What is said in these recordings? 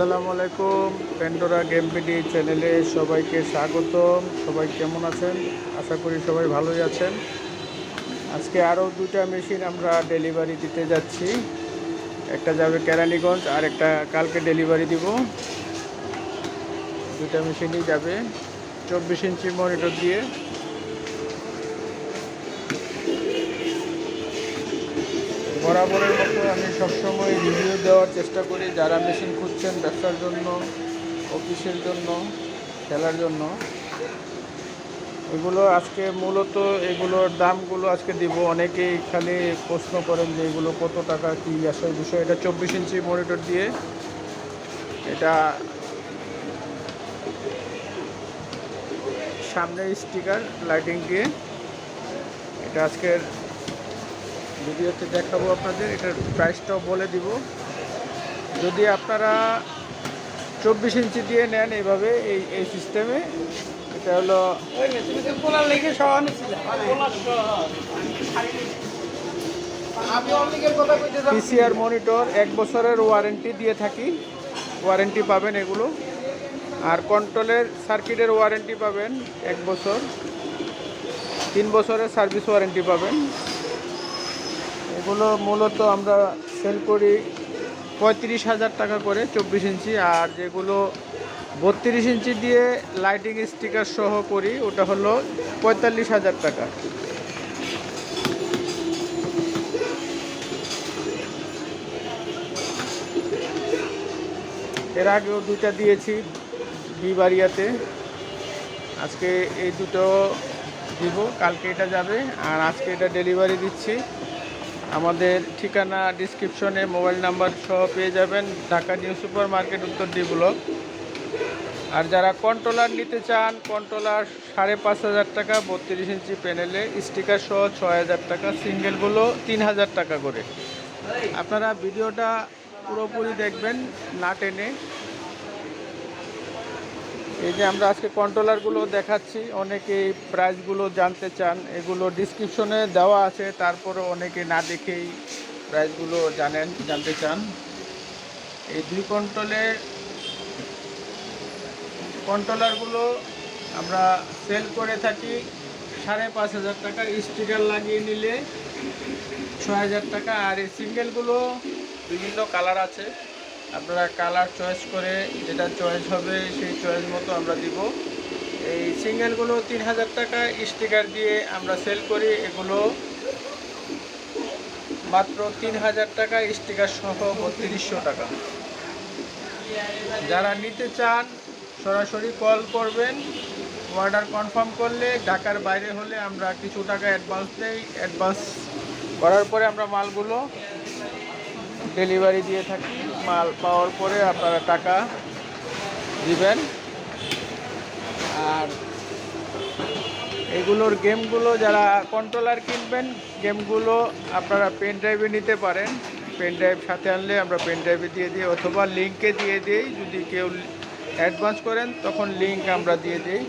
আসসালামু আলাইকুম পেন্ডোরা গেমপিডি চ্যানেলে সবাইকে স্বাগতম। সবাই কেমন আছেন? আশা করি সবাই ভালোই আছেন। আজকে আরও দুটা মেশিন আমরা ডেলিভারি দিতে যাচ্ছি। একটা যাবে কেরানীগঞ্জ, আর একটা কালকে ডেলিভারি দিব। দুটা মেশিনই যাবে। চব্বিশ ইঞ্চি মনিটর দিয়ে। বরাবরের আমি সবসময় রিভিউ দেওয়ার চেষ্টা করি, যারা মেশিন খুঁজছেন ব্যবসার জন্য অফিসের জন্য, খেলার জন্য। এগুলো আজকে মূলত এগুলোর দামগুলো আজকে দিব। অনেকেই খালি প্রশ্ন করেন যে এগুলো কত টাকা, কী আসল বিষয়। এটা চব্বিশ ইঞ্চি মনিটর দিয়ে এটা সামনে স্টিকার লাইটিং দিয়ে। এটা আজকের ভিডিওতে দেখাবো আপনাদের, এটার প্রাইসটাও বলে দিব। যদি আপনারা চব্বিশ ইঞ্চি দিয়ে নেন এইভাবে, এই এই সিস্টেমে এটা হলো পিসিআর মনিটর এক বছরের ওয়ারেন্টি দিয়ে থাকি। ওয়ারেন্টি পাবেন এগুলো। আর কন্ট্রোলের সার্কিটের ওয়ারেন্টি পাবেন এক বছর। তিন বছরের সার্ভিস ওয়ারেন্টি পাবেন। এগুলো মূলত আমরা সেল করি পঁয়ত্রিশ হাজার টাকা করে চব্বিশ ইঞ্চি, আর যেগুলো বত্রিশ ইঞ্চি দিয়ে লাইটিং স্টিকার সহ করি, ওটা হলো পঁয়তাল্লিশ হাজার টাকা। এর আগেও দুইটা দিয়েছি বিবারিয়াতে আজকে এই দুটো দিব, কালকে এটা যাবে, আর আজকে এটা ডেলিভারি দিচ্ছি। আমাদের ঠিকানা ডিসক্রিপশনে মোবাইল নাম্বার সহ পেয়ে যাবেন ঢাকা নিউ সুপার মার্কেট উত্তর ডি ব্লক। আর যারা কন্ট্রোলার নিতে চান কন্ট্রোলার সাড়ে পাঁচ হাজার টাকা, বত্রিশ ইঞ্চি প্যানেলে স্টিকার সহ ছয় হাজার টাকা সিঙ্গেলগুলো তিন হাজার টাকা করে। আপনারা ভিডিওটা পুরোপুরি দেখবেন, না টেনে। এই যে আমরা আজকে কন্ট্রোলারগুলো দেখাচ্ছি, অনেকে এই প্রাইসগুলো জানতে চান, এগুলো ডিসক্রিপশনে দেওয়া আছে তারপরে অনেকে না দেখেই প্রাইসগুলো জানেন, জানতে চান। এই দুই কন্ট্রোলে কন্ট্রোলারগুলো আমরা সেল করে থাকি সাড়ে পাঁচ হাজার টাকা স্টিকার লাগিয়ে নিলে ছয় হাজার টাকা, আর এই সিঙ্গেলগুলো বিভিন্ন কালার আছে। আপনারা কালার চয়েস করে যেটা চয়েস হবে সেই চয়েস মতো আমরা দিব। এই সিঙ্গেলগুলো তিন হাজার টাকা স্টিকার দিয়ে আমরা সেল করি। এগুলো মাত্র তিন হাজার টাকা স্টিকার সহ বত্রিশশো টাকা। যারা নিতে চান, সরাসরি কল করবেন। অর্ডার কনফার্ম করলে ঢাকার বাইরে হলে আমরা কিছু টাকা অ্যাডভান্স দেই। অ্যাডভান্স করার পরে আমরা মালগুলো ডেলিভারি দিয়ে থাকি। মাল পাওয়ার পরে আপনারা টাকা দিবেন। আর এগুলোর গেমগুলো যারা কন্ট্রোলার কিনবেন, গেমগুলো আপনারা পেন ড্রাইভে নিতে পারেন। পেন ড্রাইভ সাথে আনলে আমরা পেন ড্রাইভে দিয়ে দিই, অথবা লিঙ্কে দিয়ে দিই। যদি কেউ অ্যাডভান্স করেন, তখন লিঙ্ক আমরা দিয়ে দিই।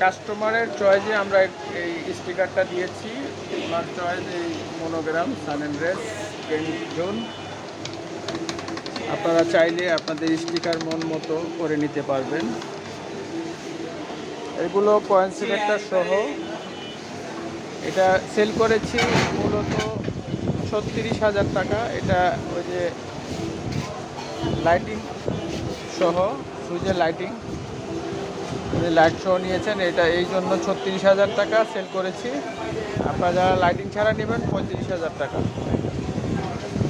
কাস্টমারের চয়েসে আমরা এই স্টিকারটা দিয়েছি। ওনার চয়েস এই monogram sun and race zone আপনারা চাইলে আপনাদের স্টিকার মন মতো করে নিতে পারবেন। এগুলো কয়েন সিলেক্টার সহ। এটা সেল করেছি মূলত ছত্রিশ হাজার টাকা। এটা ওই যে লাইটিং সহ, সুইচের লাইটিং লাইট শো নিয়েছেন, এটা এই জন্য ছত্রিশ হাজার টাকা সেল করেছি। আপনারা যারা লাইটিং ছাড়া নেবেন, পঁয়ত্রিশ হাজার টাকা।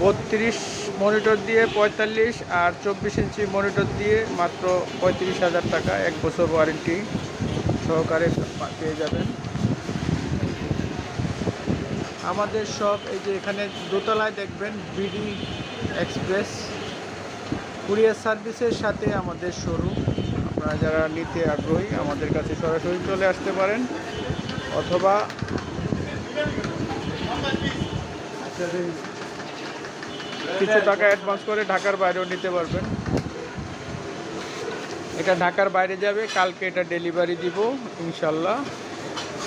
বত্রিশ মনিটর দিয়ে পঁয়তাল্লিশ আর চব্বিশ ইঞ্চি মনিটর দিয়ে মাত্র পঁয়ত্রিশ হাজার টাকা, এক বছর ওয়ারেন্টি সহকারে পেয়ে যাবেন। আমাদের সব এই যে এখানে দোতলায় দেখবেন, বিডি এক্সপ্রেস। কুরিয়ার সার্ভিসের সাথে আমাদের শোরুম আপনারা যারা নিতে আগ্রহী, আমাদের কাছে সরাসরি চলে আসতে পারেন। অথবা কিছু টাকা অ্যাডভান্স করে ঢাকার বাইরেও নিতে পারবেন। এটা ঢাকার বাইরে যাবে, কালকে এটা ডেলিভারি দিব, ইনশাল্লাহ।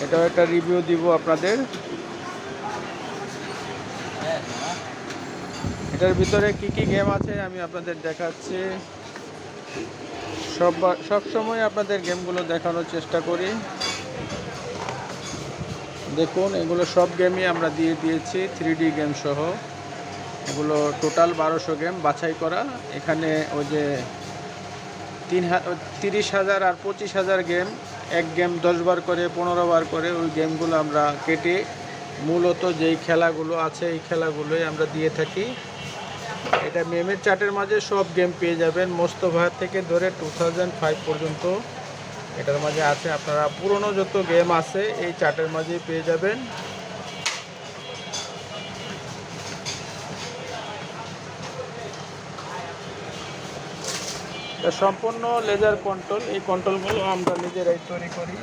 এটাও একটা রিভিউ দিব আপনাদের। এটার ভিতরে কি কি গেম আছে আমি আপনাদের দেখাচ্ছি। সব সময় আপনাদের গেমগুলো দেখানোর চেষ্টা করি। দেখুন, এগুলো সব গেমই আমরা দিয়ে দিয়েছি থ্রি গেম সহ। এগুলো টোটাল বারোশো গেম বাছাই করা। এখানে ওই যে তিন তিরিশ হাজার আর পঁচিশ হাজার গেম এক গেম দশ বার করে, পনেরো বার করে ওই গেমগুলো আমরা কেটে, মূলত যেই খেলাগুলো আছে, এই খেলাগুলোই আমরা দিয়ে থাকি। এটা মেমের চার্টের মাঝে সব গেম পেয়ে যাবেন। মোস্তফা থেকে ধরে টু পর্যন্ত। এটার মাঝে আছে আপনারা, পুরনো যত গেম আছে, এই চার্টের মাঝেই পেয়ে যাবেন। সম্পূর্ণ লেজার কন্ট্রোল এই কন্ট্রোলগুলো আমরা নিজেরাই তৈরি করি।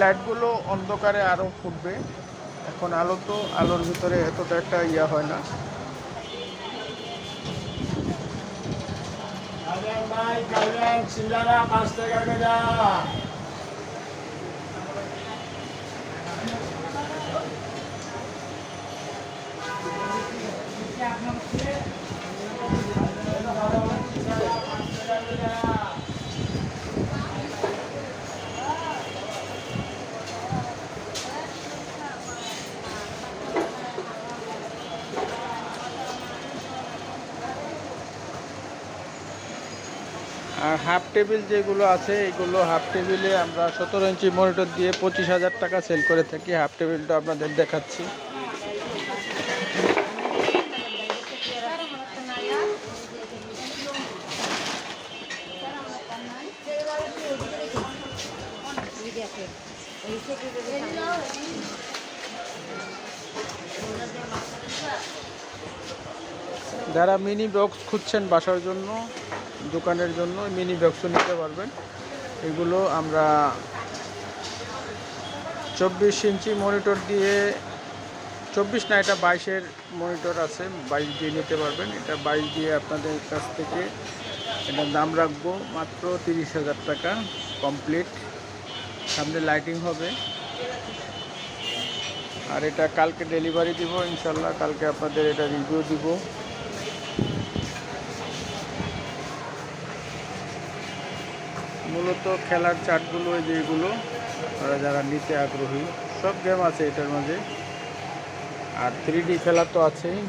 লাইটগুলো অন্ধকারে আরও ফুটবে। এখন আলো তো, আলোর ভিতরে এতটা একটা ইয়া হয় না। ভাই সিঙ্গারা পাঁচ টাকা হাফ টেবিল যেগুলো আছে, এগুলো হাফ টেবিলে আমরা সতেরো ইঞ্চি মনিটর দিয়ে পঁচিশ হাজার টাকা সেল করে থাকি। হাফ টেবিলটা আপনাদের দেখাচ্ছি। যারা মিনি বক্স খুঁজছেন বাসার জন্য দোকানের জন্য মিনি বক্সও নিতে পারবেন। এগুলো আমরা চব্বিশ ইঞ্চি মনিটর দিয়ে, চব্বিশ না, এটা বাইশের মনিটর আছে, বাইশ দিয়ে নিতে পারবেন। এটা বাইশ দিয়ে আপনাদের কাছ থেকে এটার দাম রাখব মাত্র তিরিশ হাজার টাকা কমপ্লিট। সামনে লাইটিং হবে। আর এটা কালকে ডেলিভারি দিব, ইনশাল্লাহ কালকে আপনাদের এটা রিভিউ দিব। মূলত খেলার চার্টগুলো যেগুলো যারা নিতে আগ্রহী, সব গেম আছে এটার মাঝে। আর থ্রি খেলা তো আছেই।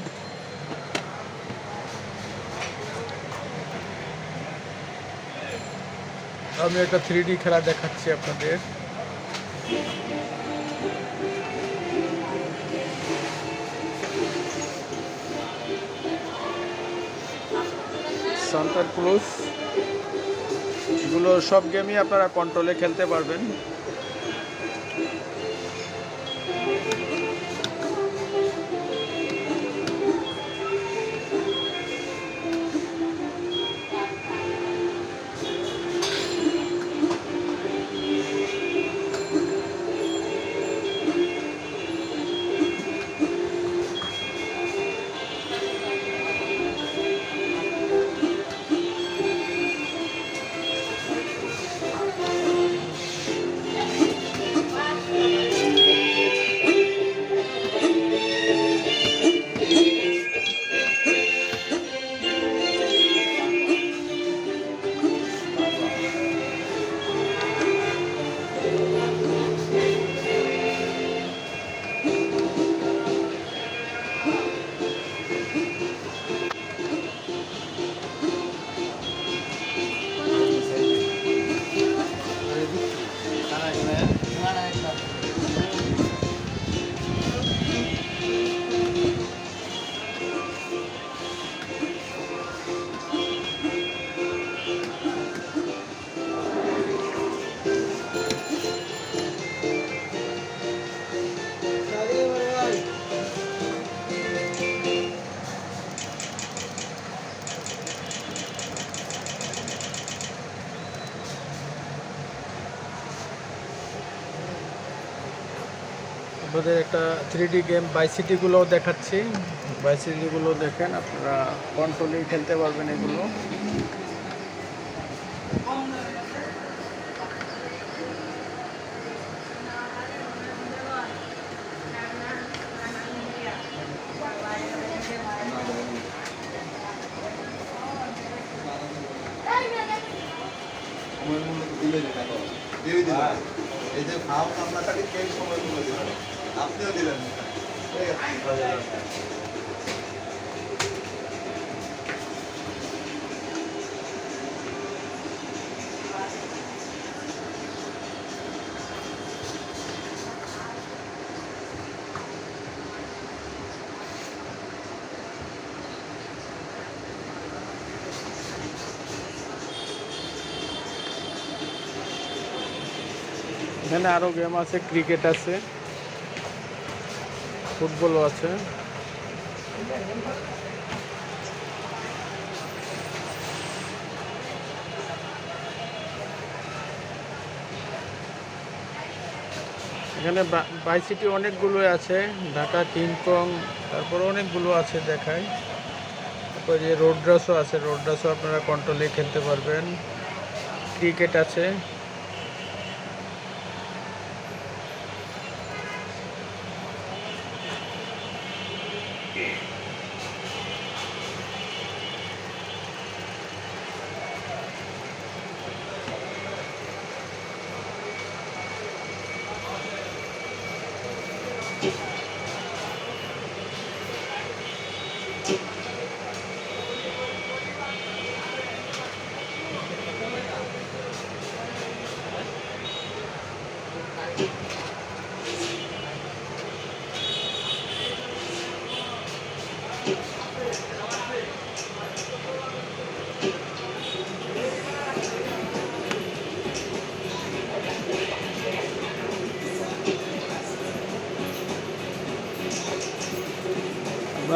আমি একটা থ্রি খেলা দেখাচ্ছি আপনাদের। সান্টার ক্রুজ এগুলো সব গেমই আপনারা কন্ট্রোলে খেলতে পারবেন। আপনাদের একটা থ্রি ডি গেম বাইসিটিগুলোও দেখাচ্ছি। বাইসিটিগুলো দেখেন আপনারা কন্ট্রোলেই খেলতে পারবেন এগুলো। করো এই যে ভাও কামনাটাকে কে সময় মূল্য দিলেন আপনিও দিলেন না। ঠিক আছে? এখানে আরও গেম আছে ক্রিকেট আছে ফুটবলও আছে। এখানে বাইসিটি অনেকগুলো আছে, ঢাকা কিংকং তারপরে অনেকগুলো আছে দেখায়। তারপর যে রোড আছে রোড ড্রাসও আপনারা কন্ট্রোলে খেলতে পারবেন। ক্রিকেট আছে।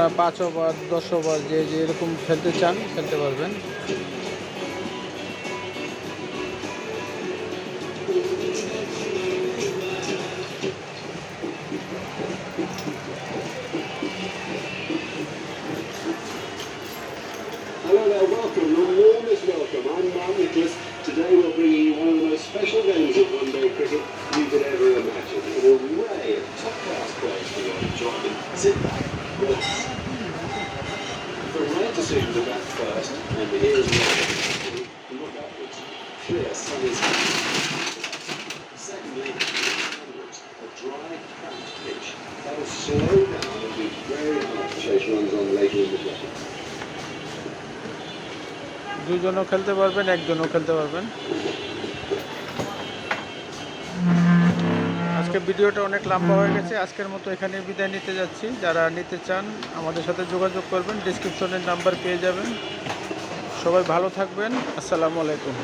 আপনারা পাঁচ ওভার দশ ওভার যে যে এরকম খেলতে চান খেলতে পারবেন. Sit back, The to bat first, and here is one. Look upwards. Clear sun is Secondly, downwards, a dry, cramped pitch. That will slow down and be very hard to chase runs on later in the day. দুজনও খেলতে পারবেন একজনও খেলতে পারবেন আজকে ভিডিওটা অনেক লম্বা হয়ে গেছে। আজকের মতো এখানে বিদায় নিতে যাচ্ছি। যারা নিতে চান আমাদের সাথে যোগাযোগ করবেন। ডিসক্রিপশনের নাম্বার পেয়ে যাবেন। সবাই ভালো থাকবেন। আসসালামু আলাইকুম।